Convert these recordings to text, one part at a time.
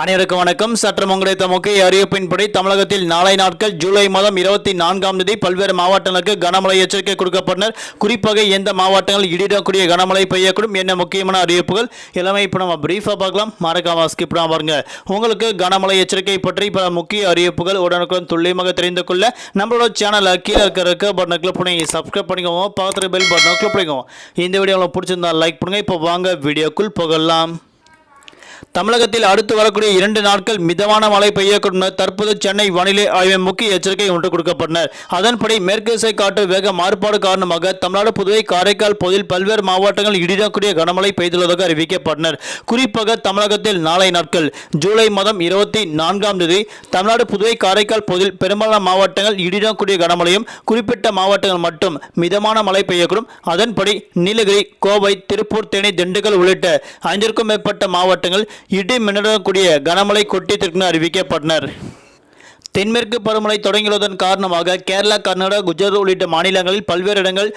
அனைவருக்கும் வணக்கம். சற்று கிடைத்த முக்கிய அறிவிப்பின்படி தமிழகத்தில் நாளை நாட்கள் ஜூலை மாதம் இருபத்தி நான்காம் தேதி பல்வேறு மாவட்டங்களுக்கு கனமழை எச்சரிக்கை கொடுக்கப்பட்டனர். குறிப்பாக எந்த மாவட்டங்கள் இடிடக்கூடிய கனமழை பெய்யக்கூடும் என்ன முக்கியமான அறிவிப்புகள் எல்லாமே இப்போ நம்ம பிரீஃபாக பார்க்கலாம். மறக்காம ஸ்கிப் பாருங்க. உங்களுக்கு கனமழை எச்சரிக்கை பற்றி பல முக்கிய அறிவிப்புகள் உடனுக்குடன் துல்லியமாக தெரிந்து கொள்ள நம்மளோட சேனலை கீழே இருக்கிற இருக்க பட்டனை கிளிக் பண்ணி சப்ஸ்கிரைப் பண்ணிக்கோங்க. பக்கத்தில் பெல் பட்டனை கிளிக் பண்ணிக்கோங்க இந்த வீடியோ உங்களுக்கு பிடிச்சிருந்தா லைக் பண்ணுங்க. இப்போ வாங்க வீடியோக்குள் போகலாம். தமிழகத்தில் அடுத்து வரக்கூடிய இரண்டு நாட்கள் மிதமான மழை பெய்யக்கூடும். தற்போது சென்னை வானிலை ஆய்வு முக்கிய எச்சரிக்கை ஒன்று கொடுக்கப்பட்டனர். அதன்படி மேற்கு திசை காற்று வேக மாறுபாடு காரணமாக தமிழ்நாடு புதுவை காரைக்கால் பகுதியில் பல்வேறு மாவட்டங்கள் இடிடக்கூடிய கனமழை பெய்துள்ளதாக அறிவிக்கப்பட்டனர். குறிப்பாக தமிழகத்தில் நாளை நாட்கள் ஜூலை மாதம் இருபத்தி நான்காம் தேதி தமிழ்நாடு புதுவை காரைக்கால் பகுதியில் பெரும்பாலான மாவட்டங்கள் இடிடக்கூடிய கனமழையும் குறிப்பிட்ட மாவட்டங்கள் மட்டும் மிதமான மழை பெய்யக்கூடும். அதன்படி நீலகிரி கோவை திருப்பூர் தேனி திண்டுக்கல் உள்ளிட்ட ஐந்திற்கும் மேற்பட்ட மாவட்டங்கள் இடி மின்னலுடன் கனமழை கொட்டித்திற்கு அறிவிக்கப்பட்டனர். தென்மேற்கு பருவமழை தொடங்கியுள்ளதன் காரணமாக கேரளா கர்நாடகா குஜராத் உள்ளிட்ட மாநிலங்களில் பல்வேறு இடங்கள்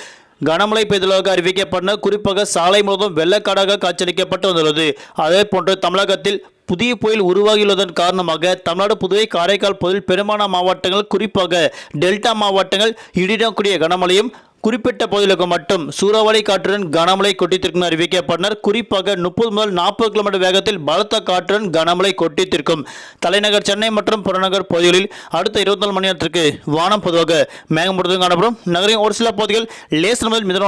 கனமழை பெய்துள்ளதாக அறிவிக்கப்பட்டன. குறிப்பாக சாலை முழுவதும் வெள்ளக்காடாக காட்சியளிக்கப்பட்டு வந்துள்ளது. அதே போன்று தமிழகத்தில் புதிய புயல் உருவாகியுள்ளதன் காரணமாக தமிழ்நாடு புதுவை காரைக்கால் பகுதியில் பெரும்பாலான மாவட்டங்கள் குறிப்பாக டெல்டா மாவட்டங்கள் இடிடக்கூடிய கனமழையும் குறிப்பிட்ட பகுதிகளுக்கு மட்டும் சூறாவளி காற்றுடன் கனமழை கொட்டித்திருக்கும் அறிவிக்கப்பட்டனர். குறிப்பாக முப்பது முதல் நாற்பது கிலோமீட்டர் வேகத்தில் பலத்த காற்றுடன் கனமழை கொட்டித்திருக்கும். தலைநகர் சென்னை மற்றும் புறநகர் பகுதிகளில் அடுத்த இருபத்தி நாலு மணி நேரத்திற்கு வானம் பொதுவாக மேகமூட்டத்துடன் காணப்படும். நகரின் ஒரு சில பகுதிகள் லேசர் முதல் மிதன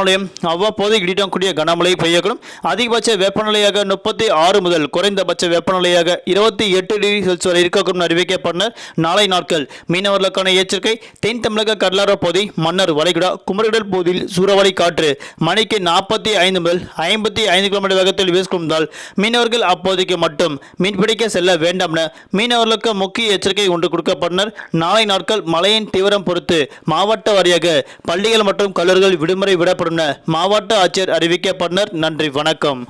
அவ்வப்போது இடிடம் இடிடக்கூடிய கனமழை பெய்யக்கூடும். அதிகபட்ச வெப்பநிலையாக முப்பத்தி ஆறு முதல் குறைந்தபட்ச வெப்பநிலையாக இருபத்தி எட்டு டிகிரி செல்சியஸ் வரை இருக்கக்கூடும் அறிவிக்கப்பட்டனர். நாளை நாட்கள் மீனவர்களுக்கான எச்சரிக்கை. தென் தமிழக கடலோர பகுதி மன்னர் வளைகுடா குமரிடல் போதில் சூறாவளி காற்று மணிக்கு நாற்பத்தி ஐந்து முதல் ஐம்பத்தி ஐந்து கிலோமீட்டர் வேகத்தில் வீசிக்கொண்டால் மீனவர்கள் அப்போதைக்கு மட்டும் மீன்பிடிக்க செல்ல வேண்டாம் என மீனவர்களுக்கு முக்கிய எச்சரிக்கை ஒன்று கொடுக்கப்பட்டனர் நாளை நாட்கள் மழையின் தீவிரம் பொறுத்து மாவட்ட வாரியாக பள்ளிகள் மற்றும் கல்லூரிகள் விடுமுறை விடப்படும் என மாவட்ட ஆட்சியர் அறிவிக்கப்பட்டனர் நன்றி வணக்கம்.